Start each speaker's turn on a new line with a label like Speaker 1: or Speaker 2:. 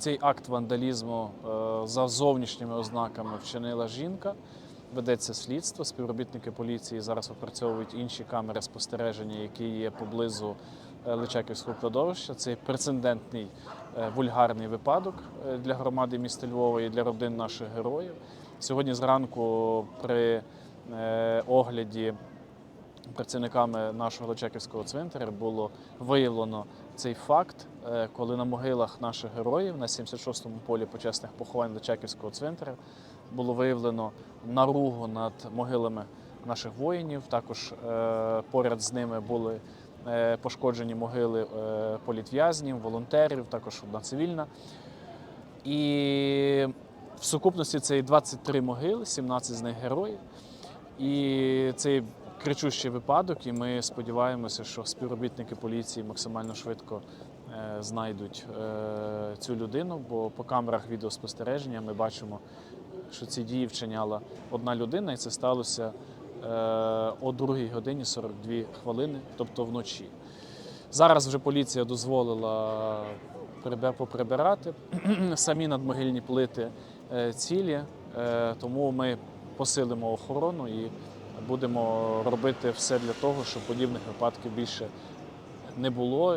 Speaker 1: цей акт вандалізму е, за зовнішніми ознаками вчинила жінка. Ведеться слідство. Співробітники поліції зараз опрацьовують інші камери спостереження, які є поблизу е, Личаківського кладовища. Це прецедентний е, вульгарний випадок для громади міста Львова і для родин наших героїв. Сьогодні зранку при огляді працівниками нашого Личаківського цвинтаря було виявлено цей факт, е, коли на могилах наших героїв на 76-му полі почесних поховань Личаківського цвинтаря було виявлено наругу над могилами наших воїнів. Також е, поряд з ними були е, пошкоджені могили політв'язнів, волонтерів, також одна цивільна. І в сукупності це 23 могили, 17 з них героїв. І цей кричущий випадок, і ми сподіваємося, що співробітники поліції максимально швидко е, знайдуть е, цю людину, бо по камерах відеоспостереження ми бачимо, що ці дії вчиняла одна людина, і це сталося е, о 2 годині 42 хвилини, тобто вночі. Зараз вже поліція дозволила поприбирати самі надмогильні плити цілі, тому ми посилимо охорону і будемо робити все для того, щоб подібних випадків більше не було.